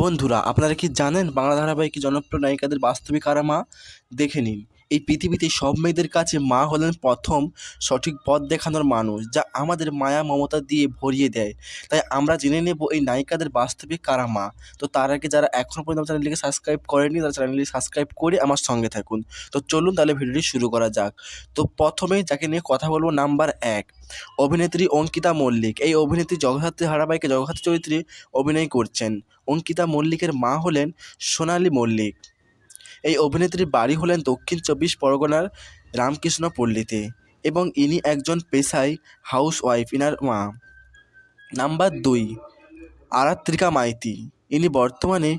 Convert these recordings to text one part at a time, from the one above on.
বন্ধুরা আপনারা কি জানেন বাংলা ধারাবাহিকে জনপ্রিয় নায়িকাদের বাস্তবিক কারা মা দেখে নিন। এই পৃথিবীতে সব মেয়েদের কাছে মা হলেন প্রথম সঠিক পথ দেখানোর মানুষ, যা আমাদের মায়া মমতা দিয়ে ভরিয়ে দেয়। তাই আমরা জেনে নেব এই নায়িকাদের বাস্তবিক কারা মা। তো তার আগে যারা এখনও পর্যন্ত চ্যানেলটিকে সাবস্ক্রাইব করেনি তারা চ্যানেলটি সাবস্ক্রাইব করে আমার সঙ্গে থাকুন। তো চলুন তাহলে ভিডিওটি শুরু করা যাক। তো প্রথমে যাকে নিয়ে কথা বলব, নাম্বার এক, অভিনেত্রী অঙ্কিতা মল্লিক। এই অভিনেত্রী জগদ্ধাত্রী ধারাবাহিকে, জগদ্ধাত্রী চরিত্রে অভিনয় করছেন। অঙ্কিতা মল্লিকের মা হলেন সোনালী মল্লিক। এই অভিনেত্রীর বাড়ি হলেন দক্ষিণ চব্বিশ পরগনার রামকৃষ্ণ পল্লীতে এবং ইনি একজন পেশায় হাউস ওয়াইফ ইনার মা। নাম্বার দুই, আরাত্রিকা মাইতি। ইনি বর্তমানে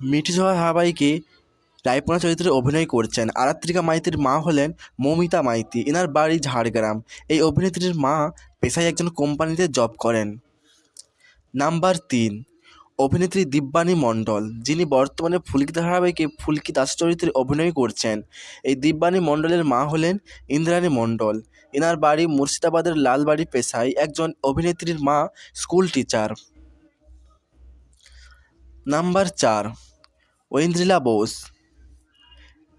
মিঠিঝড় হাবাইকে রায়পুরা চরিত্রে অভিনয় করছেন। আরাত্রিকা মাইতির মা হলেন মৌমিতা মাইতি এনার বাড়ি ঝাড়গ্রাম। এই অভিনেত্রীর মা পেশায় একজন কোম্পানিতে জব করেন। নাম্বার তিন অভিনেত্রী দিব্যানী মণ্ডল, যিনি বর্তমানে ফুলকি ধারাবাহিকে ফুলকি দাস চরিত্রে অভিনয় করছেন। এই দিব্যানী মণ্ডলের মা হলেন ইন্দ্রাণী মণ্ডল। এনার বাড়ি মুর্শিদাবাদের লালবাড়ি পেশায় একজন অভিনেত্রীর মা, স্কুল টিচার। নাম্বার চার, ঐন্দ্রিলা বোস।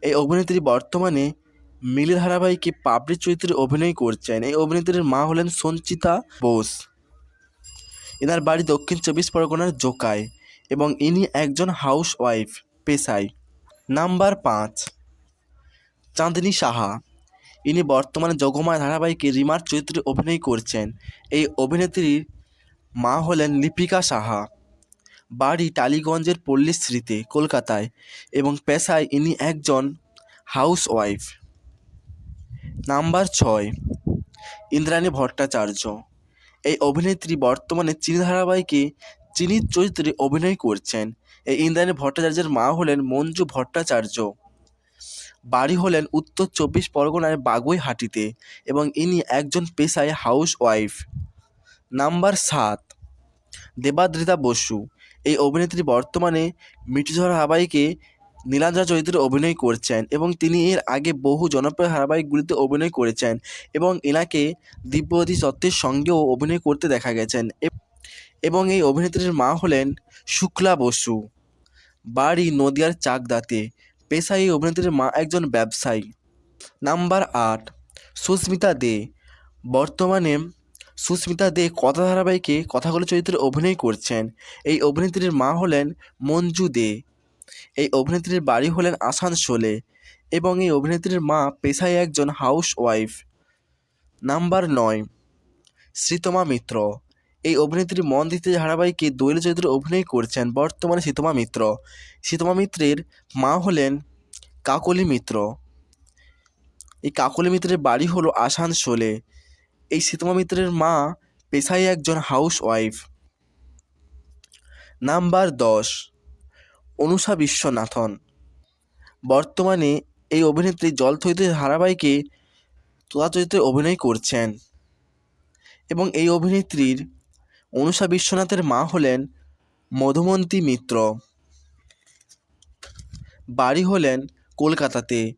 এই অভিনেত্রী বর্তমানে মিলি ধারাবাহিকে পাপড়ি চরিত্রে অভিনয় করছেন। এই অভিনেত্রীর মা হলেন সঞ্চিতা বোস। এনার বাড়ি দক্ষিণ চব্বিশ পরগনার জোকায় এবং ইনি একজন হাউস ওয়াইফ পেশায়। নাম্বার পাঁচ, চাঁদনী সাহা। ইনি বর্তমানে যোগমায়া ধারাবাহিকে রিমার চরিত্রে অভিনয় করছেন। এই অভিনেত্রীর মা হলেন লিপিকা সাহা। বাড়ি টালিগঞ্জের পল্লীশ্রীতে কলকাতায় এবং পেশায় ইনি একজন হাউস ওয়াইফ নাম্বার ছয়, ইন্দ্রাণী ভট্টাচার্য। এই অভিনেত্রী বর্তমানে চিনি ধারাবাহিকে চিনির চরিত্রে অভিনয় করছেন। এই ইন্দ্রাণী ভট্টাচার্যের মা হলেন মঞ্জু ভট্টাচার্য। বাড়ি হলেন উত্তর চব্বিশ পরগনার বাগুইহাটিতে এবং ইনি একজন পেশায় হাউস ওয়াইফ নাম্বার সাত, দেবাদ্রিতা বসু। এই অভিনেত্রী বর্তমানে মিঠিঝড় ধারাবাহিকে নীলাঞ্জনা চরিত্রে অভিনয় করছেন এবং তিনি এর আগে বহু জনপ্রিয় ধারাবাহিকগুলিতে অভিনয় করেছেন এবং এনাকে দিব্যবতী দত্তের সঙ্গেও অভিনয় করতে দেখা গেছেন। এবং এই অভিনেত্রীর মা হলেন শুক্লা বসু। বাড়ি নদিয়ার চাকদাতে। পেশায় এই অভিনেত্রীর মা একজন ব্যবসায়ী। নাম্বার আট, সুস্মিতা দে। বর্তমানে সুস্মিতা দে কথা ধারাবাহিকে কথাগুলো চরিত্রে অভিনয় করছেন। এই অভিনেত্রীর মা হলেন মঞ্জু দে। এই অভিনেত্রীর বাড়ি হলেন আসানসোলে এবং এই অভিনেত্রীর মা পেশায় একজন হাউস ওয়াইফ নাম্বার নয়, শ্রীতমা মিত্র। এই অভিনেত্রী মন দিতে ধারাবাহিকে দৈল চরিত্রে অভিনয় করছেন বর্তমানে শীতমা মিত্র। শীতমা মিত্রের মা হলেন কাকলি মিত্র। এই কাকলি মিত্রের বাড়ি হলো আসানসোলে। এই শীতমা মিত্রের মা পেশায় একজন হাউস ওয়াইফ নাম্বার দশ অনুষা বিশ্বনাথন। বর্তমানে এই অভিনেত্রী জল থইতে ধারাবাহিকে তোলা চরিত্রে অভিনয় করছেন এবং এই অভিনেত্রীর অনুষা বিশ্বনাথের মা হলেন মধুমন্তী মিত্র। বাড়ি হলেন কলকাতাতে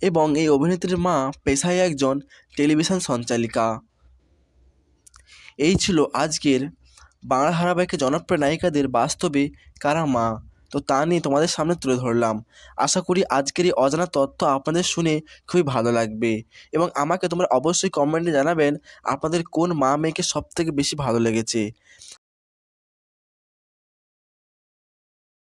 এবং এই অভিনেত্রীর মা পেশায় একজন টেলিভিশন সঞ্চালিকা। এই ছিল আজকের বাংলা ধারাবাহিকে জনপ্রিয় নায়িকাদের বাস্তবে কারা মা? তো তা নিয়ে তোমাদের সামনে তুলে ধরলাম। আশা করি আজকের এই অজানা তথ্য আপনাদের শুনে খুবই ভালো লাগবে এবং আমাকে তোমরা অবশ্যই কমেন্টে জানাবেন আপনাদের কোন মা মেয়েকে সবথেকে বেশি ভালো লেগেছে।